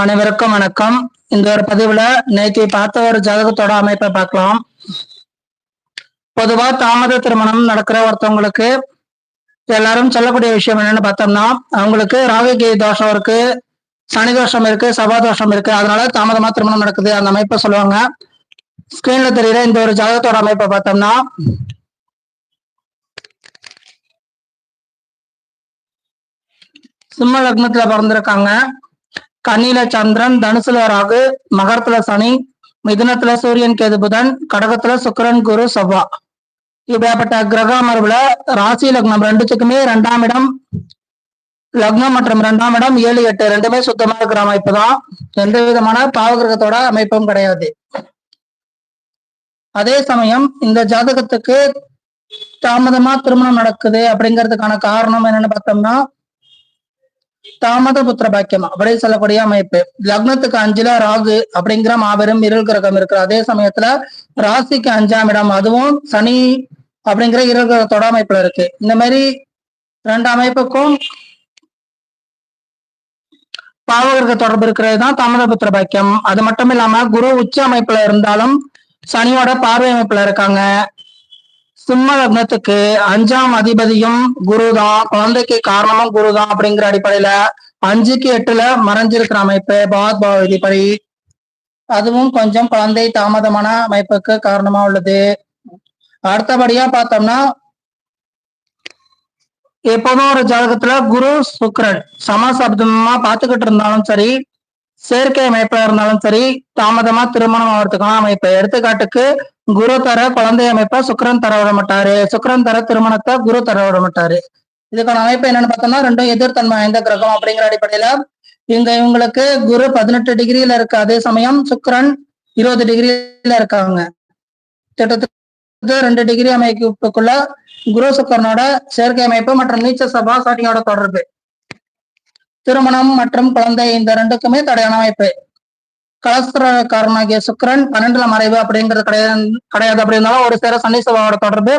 அனைவருக்கும் வணக்கம். இந்த ஒரு பதிவுல நேற்று பார்த்த ஒரு ஜாதகத்தோட அமைப்பை பார்க்கலாம். பொதுவா தாமத திருமணம் நடக்கிற ஒருத்தவங்களுக்கு எல்லாரும் சொல்லக்கூடிய விஷயம் என்னன்னு பார்த்தோம்னா அவங்களுக்கு ராவிகை தோஷம் இருக்கு சனி தோஷம் இருக்கு சபா தோஷம் இருக்கு. அதனால தாமதமா திருமணம் நடக்குது. அந்த அமைப்பை சொல்லுவாங்க. ஸ்கிரீன்ல தெரியுற இந்த ஒரு ஜாதகத்தோட அமைப்பை பார்த்தோம்னா சிம்ம லக்னத்துல பிறந்திருக்காங்க. கண்ணில சந்திரன் தனுசுல ராகு மகரத்துல சனி மிதுனத்துல சூரியன் கேது புதன் கடகத்துல சுக்கரன் குரு செவ்வா. இப்படியாப்பட்ட கிரக அமர்வுல ராசி லக்னம் ரெண்டுத்துக்குமே ரெண்டாம் இடம் லக்னம் மற்றும் ரெண்டாம் இடம் ஏழு எட்டு ரெண்டுமே சுத்தமா இருக்கிற அமைப்பு தான் எந்த விதமான பாவகிரகத்தோட அமைப்பும் கிடையாது. அதே சமயம் இந்த ஜாதகத்துக்கு தாமதமா திருமணம் நடக்குது அப்படிங்கிறதுக்கான காரணம் என்னன்னு பார்த்தோம்னா தாமத புத்திர பாக்கியம் அப்படின்னு சொல்லக்கூடிய அமைப்பு. லக்னத்துக்கு அஞ்சுல ராகு அப்படிங்கிற மாபெரும் இருள் கிரகம் இருக்கு. அதே சமயத்துல ராசிக்கு அஞ்சாம் இடம் அதுவும் சனி அப்படிங்கிற இருள் கிரகத்தோட அமைப்புல இருக்கு. இந்த மாதிரி ரெண்டு அமைப்புக்கும் பாவகிரக தொடர்பு இருக்கிறது தான் தாமத புத்திர பாக்கியம் அது மட்டும் இல்லாம குரு உச்ச அமைப்புல இருந்தாலும் சனியோட பார்வை அமைப்புல இருக்காங்க. சிம்ம லக்னத்துக்கு அஞ்சாம் அதிபதியும் குருதான். குழந்தைக்கு காரணமும் குருதான் அப்படிங்கிற அடிப்படையில அஞ்சுக்கு எட்டுல மறைஞ்சிருக்கிற அமைப்பு பாத் பாவ விதிப்படி அதுவும் கொஞ்சம் குழந்தை தாமதமான அமைப்புக்கு காரணமா உள்ளது. அடுத்தபடியா பார்த்தோம்னா எப்போதும் ஒரு ஜாதகத்துல குரு சுக்ரன் சமசப்தமா பாத்துக்கிட்டு இருந்தாலும் சரி செயற்கை அமைப்பா இருந்தாலும் சரி தாமதமா திருமணம் ஆகிறதுக்கான அமைப்பு. எடுத்துக்காட்டுக்கு குரு தர குழந்தை அமைப்பா சுக்கரன் தர விட மாட்டாரு சுக்கரன் தர திருமணத்தை குரு தர விட மாட்டாரு இதுக்கான அமைப்பு என்னன்னு பார்த்தோம்னா ரெண்டும் எதிர்த்தன்மை வாய்ந்த கிரகம் அப்படிங்கிற அடிப்படையில இங்க இவங்களுக்கு குரு பதினெட்டு டிகிரியில இருக்கு. அதே சமயம் சுக்கரன் இருபது டிகிரியில இருக்காங்க. கிட்டத்தட்ட ரெண்டு டிகிரி அமைப்புக்குள்ள குரு சுக்கரனோட செயற்கை அமைப்பு மற்றும் நீச்ச சபா சாட்டியோட தொடர்பு. திருமணம் மற்றும் குழந்தை இந்த ரெண்டுக்குமே தடையான அமைப்பு. கலஸ்திரக்காரனாகிய சுக்கரன் பன்னெண்டுல மறைவு அப்படிங்கிறது கிடையாது கிடையாது அப்படி இருந்தாலும் ஒரு சேர சனி சபாவோட தொடர்பு.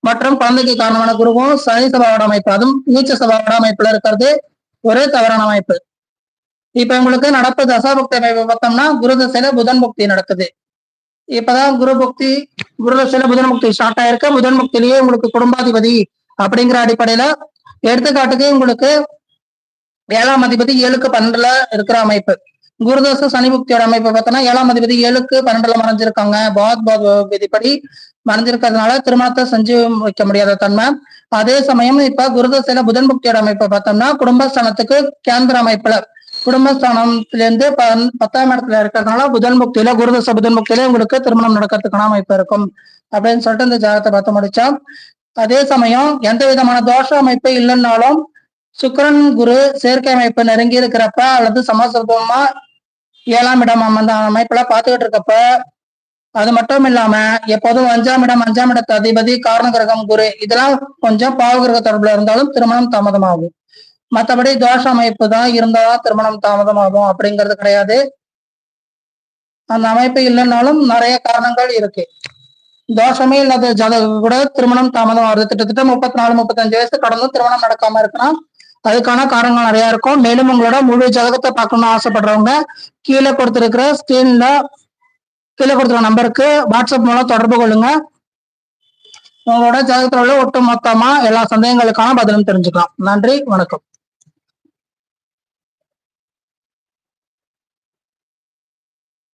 மற்றும் குழந்தைக்கு காரணமான குருவும் சனி சபாவோட அமைப்பு அதுவும் நீச்ச சபாவோட அமைப்புல இருக்கிறது ஒரே தவறான அமைப்பு. இப்ப உங்களுக்கு நடப்பு தசாபக்தி அமைப்பு பார்த்தோம்னா குரு தசையில புதன் புக்தி நடக்குது. இப்பதான் குரு புக்தி குரு தசையில புதன் புக்தி ஸ்டார்ட் ஆயிருக்கு. புதன் புக்திலேயே உங்களுக்கு குடும்பாதிபதி அப்படிங்கிற அடிப்படையில எடுத்துக்காட்டுக்கு உங்களுக்கு ஏழாம் அதிபதி ஏழுக்கு பன்னெண்டுல இருக்கிற அமைப்பு. குருதோச சனி புக்தியோட அமைப்பு பார்த்தோம்னா ஏழாம் அதிபதி ஏழுக்கு பன்னெண்டுல மறைஞ்சிருக்காங்க. பாத் பாத் விதிப்படி மறைஞ்சிருக்கிறதுனால திருமணத்தை செஞ்சு வைக்க முடியாத தன்மை. அதே சமயம் இப்ப குருதசையில புதன் புக்தியோட அமைப்பை பார்த்தோம்னா குடும்பஸ்தானத்துக்கு கேந்திர அமைப்புல குடும்பஸ்தானத்துல இருந்து பத்தாம் இடத்துல இருக்கிறதுனால புதன் புக்தியில குருதச புதன் புக்தியில உங்களுக்கு திருமணம் நடக்கிறதுக்கான அமைப்பு இருக்கும். அப்படின்னு சொல்லிட்டு இந்த ஜாதகத்தை பார்த்து முடிச்சா அதே சமயம் எந்த விதமான தோஷ அமைப்பு இல்லைன்னாலும் சுக்கரன் குரு செயற்கை அமைப்பு நெருங்கி இருக்கிறப்ப அல்லது சமசப்தமா ஏழாம் இடம் அந்த அமைப்புல பாத்துக்கிட்டு இருக்கப்ப அது மட்டும் இல்லாம எப்போதும் அஞ்சாம் இடம் அஞ்சாம் இடத்து அதிபதி காரண கிரகம் குரு இதெல்லாம் கொஞ்சம் பாவ கிரக தொடர்புல இருந்தாலும் திருமணம் தாமதமாகும். மற்றபடி தோஷ அமைப்பு தான் இருந்தாதான் திருமணம் தாமதமாகும் அப்படிங்கிறது கிடையாது. அந்த அமைப்பு இல்லைன்னாலும் நிறைய காரணங்கள் இருக்கு. தோஷமே இல்லாத ஜாதகம் கூட திருமணம் தாமதம் ஆகுது. கிட்டத்தட்ட முப்பத்தி நாலு முப்பத்தஞ்சு வயசு கடந்தும் திருமணம் நடக்காம இருக்கலாம் அதுக்கான காரணங்கள் நிறைய இருக்கும். மேலும் உங்களோட முழு ஜாதகத்தை பார்க்கணும்னு ஆசைப்படுறவங்க கீழே கொடுத்துருக்கிற ஸ்கிரீன்ல கீழே கொடுத்துருக்க நம்பருக்கு வாட்ஸ்அப் மூலம் தொடர்பு கொள்ளுங்க. உங்களோட ஜாதகத்தில் உள்ள ஒட்டு மொத்தமா எல்லா சந்தேகங்களுக்கான பதிலும் தெரிஞ்சுக்கலாம். நன்றி வணக்கம்.